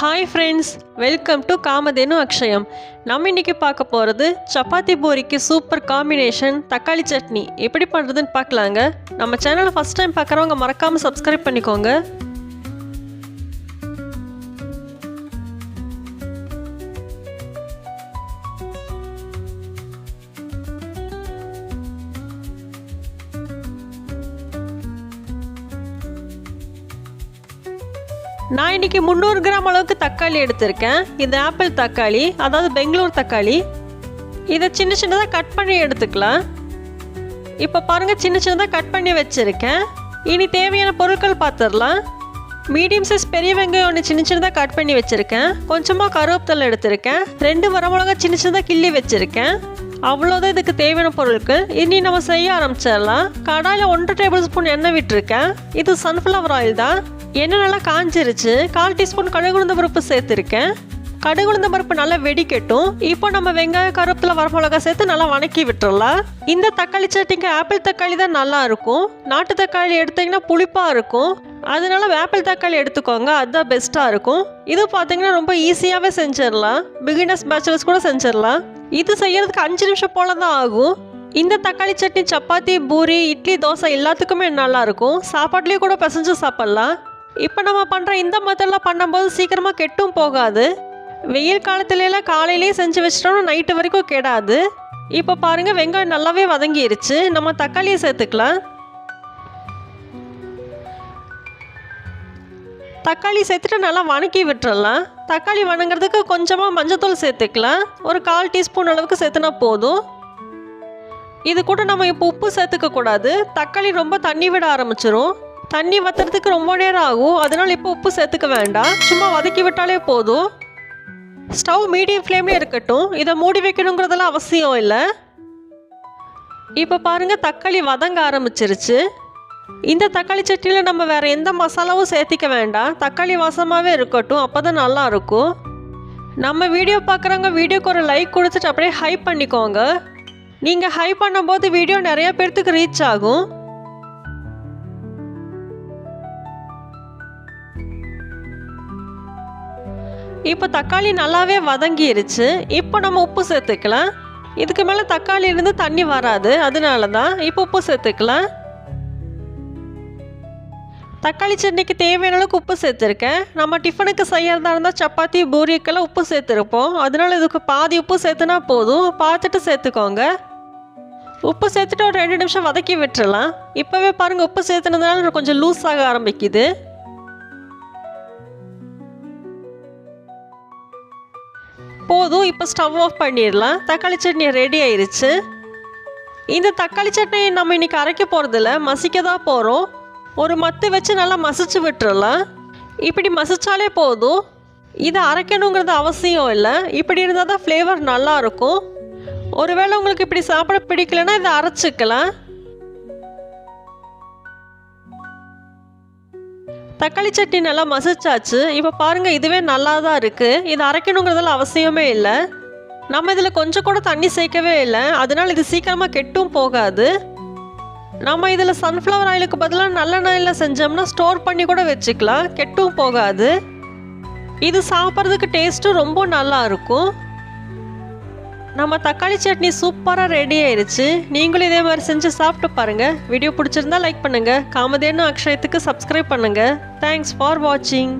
Hi friends welcome to Kamadhenu Akshayam நம்ம இன்னைக்கு பார்க்க போகிறது சப்பாத்தி பூரிக்கு சூப்பர் காம்பினேஷன் தக்காளி சட்னி. எப்படி பண்ணுறதுன்னு பார்க்கலாங்க. நம்ம சேனலை ஃபஸ்ட் டைம் பார்க்குறவங்க மறக்காமல் சப்ஸ்கிரைப் பண்ணிக்கோங்க. நான் இன்னைக்கு முந்நூறு கிராம் அளவுக்கு தக்காளி எடுத்திருக்கேன். இது ஆப்பிள் தக்காளி அதாவது பெங்களூர் தக்காளி இதை சின்ன சின்னதாக கட் பண்ணி எடுத்துக்கலாம். இப்போ பாருங்கள் சின்ன சின்னதாக கட் பண்ணி வச்சுருக்கேன். இனி தேவையான பொருட்கள் பார்த்துடலாம் மீடியம் சைஸ் பெரிய வெங்காயம் ஒன்று சின்ன சின்னதாக கட் பண்ணி வச்சுருக்கேன். கொஞ்சமாக கருவேப்பிலை எடுத்திருக்கேன். ரெண்டு வரமிளகா சின்ன சின்னதாக கிள்ளி வச்சுருக்கேன். அவ்வளோதான் இதுக்கு தேவையான பொருட்கள். இனி நம்ம செய்ய ஆரம்பிச்சிடலாம். கடாயில் ஒன்றரை டேபிள் ஸ்பூன் எண்ணெய் விட்டுருக்கேன். இது சன்ஃப்ளவர் ஆயில் தான். எண்ணெய் நல்லா காஞ்சிருச்சு. கால் டீஸ்பூன் கடுகுழுந்த பருப்பு சேர்த்துருக்கேன். கடுகுழுந்த பருப்பு நல்லா வெடிக்கட்டும். இப்போ நம்ம வெங்காயம் கருவேப்பிலை வரமிளகா சேர்த்து நல்லா வணக்கி விட்டுறலாம். இந்த தக்காளி சட்டிங்க ஆப்பிள் தக்காளி தான் நல்லா இருக்கும். நாட்டு தக்காளி எடுத்தீங்கன்னா புளிப்பாக இருக்கும். அதனால ஆப்பிள் தக்காளி எடுத்துக்கோங்க. அதுதான் பெஸ்ட்டாக இருக்கும். இது பார்த்தீங்கன்னா ரொம்ப ஈஸியாகவே செஞ்சிடலாம். பிகினர்ஸ் பேச்சுலர்ஸ் கூட செஞ்சிடலாம். இது செய்யறதுக்கு அஞ்சு நிமிஷம் போல தான் ஆகும். இந்த தக்காளி சட்னி சப்பாத்தி பூரி இட்லி தோசை எல்லாத்துக்குமே நல்லாயிருக்கும் சாப்பாட்லேயும் கூட பிசைஞ்சு சாப்பிட்லாம். இப்போ நம்ம பண்ணுற இந்த மெத்தடில் பண்ணும்போது சீக்கிரமாக கெட்டும் போகாது. வெயில் காலத்துலலாம் காலையிலேயே செஞ்சு வச்சிட்டோம்னா நைட்டு வரைக்கும் கெடாது. இப்போ பாருங்கள் வெங்காயம் நல்லாவே வதங்கிருச்சு. நம்ம தக்காளியை சேர்த்துக்கலாம். தக்காளி சேர்த்துட்டு நல்லா வணக்கி விட்டுறலாம். தக்காளி வணங்குறதுக்கு கொஞ்சமாக மஞ்சத்தூள் சேர்த்துக்கலாம். ஒரு கால் டீஸ்பூன் அளவுக்கு சேர்த்துனா போதும். இது கூட நம்ம இப்போ உப்பு சேர்த்துக்க கூடாது தக்காளி ரொம்ப தண்ணி விட ஆரம்பிச்சிரும். தண்ணி வத்துறதுக்கு ரொம்ப நேரம் ஆகும். அதனால் இப்போ உப்பு சேர்த்துக்க வேண்டாம். சும்மா வதக்கி விட்டாலே போதும். ஸ்டவ் மீடியம் ஃப்ளேம்லேயே இருக்கட்டும். இதை மூடி வைக்கணுங்கிறதெல்லாம் அவசியம் இல்லை. இப்போ பாருங்கள் தக்காளி வதங்க ஆரம்பிச்சிருச்சு. இந்த தக்காளி சட்னியில் நம்ம வேறு எந்த மசாலாவும் சேர்த்திக்க வேண்டாம். தக்காளி வாசமாகவே இருக்கட்டும். அப்போ தான் நல்லாயிருக்கும் நம்ம வீடியோ பார்க்குறவங்க வீடியோக்கு ஒரு லைக் கொடுத்துட்டு அப்படியே ஹைப் பண்ணிக்கோங்க. நீங்கள் ஹைப் பண்ணும்போது வீடியோ நிறைய பேர்த்துக்கு ரீச் ஆகும். இப்போ தக்காளி நல்லாவே வதங்கிருச்சு. இப்போ நம்ம உப்பு சேர்த்துக்கலாம். இதுக்கு மேலே தக்காளியிலேருந்து தண்ணி வராது. அதனால தான் இப்போ உப்பு சேர்த்துக்கலாம். தக்காளி சட்னிக்கு தேவையான அளவுக்கு உப்பு சேர்த்துருக்கேன். நம்ம டிஃபனுக்கு செய்யறதா இருந்தால் சப்பாத்தி பூரிக்கெல்லாம் உப்பு சேர்த்துருப்போம். அதனால இதுக்கு பாதி உப்பு சேர்த்துனா போதும். பார்த்துட்டு சேர்த்துக்கோங்க. உப்பு சேர்த்துட்டு ஒரு ரெண்டு நிமிஷம் வதக்கி விட்டுறலாம். இப்போவே பாருங்கள் உப்பு சேர்த்துனதுனால கொஞ்சம் லூஸ் ஆக ஆரம்பிக்குது. போதும் இப்போ ஸ்டவ் ஆஃப் பண்ணிடலாம். தக்காளி சட்னி ரெடி ஆயிருச்சு. இந்த தக்காளி சட்னி நம்ம இன்னைக்கு அரைக்க போகிறதில்ல மசிக்க தான் போகிறோம் ஒரு மத்து வச்சு நல்லா மசிச்சு விட்டுறலாம். இப்படி மசிச்சாலே போதும். இதை அரைக்கணுங்கிறது அவசியம் இல்லை. இப்படி இருந்தால் தான் ஃப்ளேவர் நல்லாயிருக்கும் ஒருவேளை உங்களுக்கு இப்படி சாப்பிட பிடிக்கலன்னா இதை அரைச்சிக்கலாம். தக்காளி சட்னி நல்லா மசிச்சாச்சு. இப்போ பாருங்கள் இதுவே நல்லா தான் இருக்குது இது அரைக்கணுங்கிறதுல அவசியமே இல்லை. நம்ம இதில் கொஞ்சம் கூட தண்ணி சேர்க்கவே இல்லை. அதனால் இது சீக்கிரமாக கெட்டும் போகாது. நம்ம இதில் சன்ஃப்ளவர் ஆயிலுக்கு பதிலாக நல்லெண்ணெயில் செஞ்சோம்னா ஸ்டோர் பண்ணி கூட வச்சுக்கலாம். கெட்டும் போகாது. இது சாப்பிட்றதுக்கு டேஸ்ட்டும் ரொம்ப நல்லா இருக்கும். நம்ம தக்காளி சட்னி சூப்பராக ரெடி ஆயிருச்சு. நீங்களும் இதே மாதிரி செஞ்சு சாப்பிட்டு பாருங்கள் வீடியோ பிடிச்சிருந்தா லைக் பண்ணுங்கள் காமதேனு அக்ஷயத்துக்கு சப்ஸ்கிரைப் பண்ணுங்கள் தேங்க்ஸ் ஃபார் வாட்சிங்